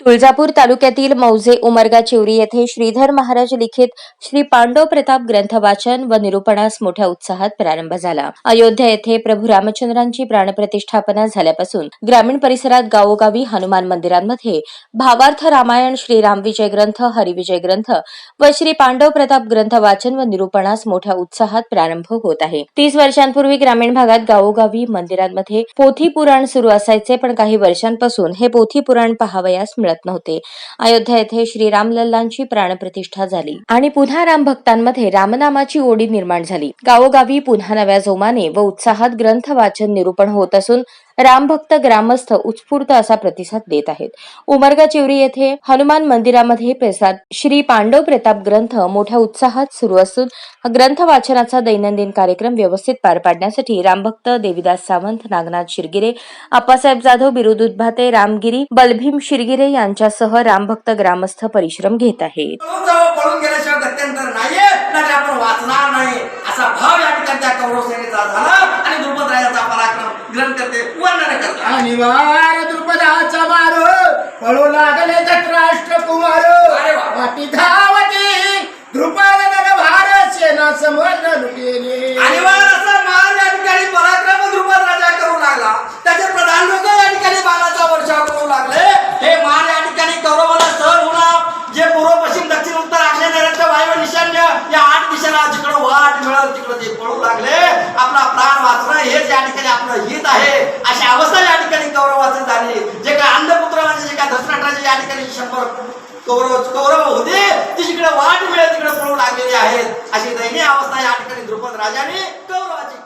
तुळजापूर तालुक्यातील मौजे उमरगा चिवरी येथे श्रीधर महाराज लिखित श्री पांडव प्रताप ग्रंथ वाचन व निरूपणास मोठ्या उत्साहात प्रारंभ झाला. अयोध्या येथे प्रभू रामचंद्रांची प्राणप्रतिष्ठापना झाल्यापासून ग्रामीण परिसरात गावोगावी हनुमान मंदिरांमध्ये भावार्थ रामायण श्री रामविजय ग्रंथ हरिविजय ग्रंथ व श्री पांडव प्रताप ग्रंथ वाचन व निरूपणास मोठ्या उत्साहात प्रारंभ होत आहे. तीस वर्षांपूर्वी ग्रामीण भागात गावोगावी मंदिरांमध्ये पोथी पुराण सुरू असायचे पण काही वर्षांपासून हे पोथी पुराण पहावयास मिळत नव्हते. अयोध्या येथे श्री रामलल्लांची प्राणप्रतिष्ठा झाली आणि पुन्हा राम भक्तांमध्ये रामनामाची ओढी निर्माण झाली. गावोगावी पुन्हा नव्या जोमाने व उत्साहात ग्रंथ वाचन निरूपण होत असून रामभक्त ग्रामस्थ उत्स्फूर्त असा प्रतिसाद देत आहेत. उमरगा चिवरी येथे हनुमान मंदिरामध्ये प्रसाद श्री पांडव प्रताप ग्रंथ मोठ्या उत्साहात सुरू असून ग्रंथ वाचनाचा दैनंदिन कार्यक्रम व्यवस्थित पार पाडण्यासाठी रामभक्त देविदास सावंत नागनाथ शिरगिरे आप्पासाहेब जाधव बिरुद उद्भाते रामगिरी बलभीम शिरगिरे यांच्यासह रामभक्त ग्रामस्थ परिश्रम घेत आहेत. असा भाव या ठिकाणी त्या कौरव सेनेचा झाला आणि द्रुपद राजाचा पराक्रम ग्रहण करते वर्णन करतात अनिवार्य द्रुपदाचा मारो पळू लागले धृतराष्ट्र कुमार अरे. वाटी ठिकाणी आपलं हित आहे. अशी अवस्था या ठिकाणी कौरवाचं झाली. जे काय अंधपुत्र म्हणजे जे काय धसनाटाचे या ठिकाणी शंभर कौरव कौरव होते ती जिकडे वाट मिळेल तिकडे पळू लागलेली आहेत. अशी दयनीय अवस्था या ठिकाणी द्रुपद राजाने कौरवाची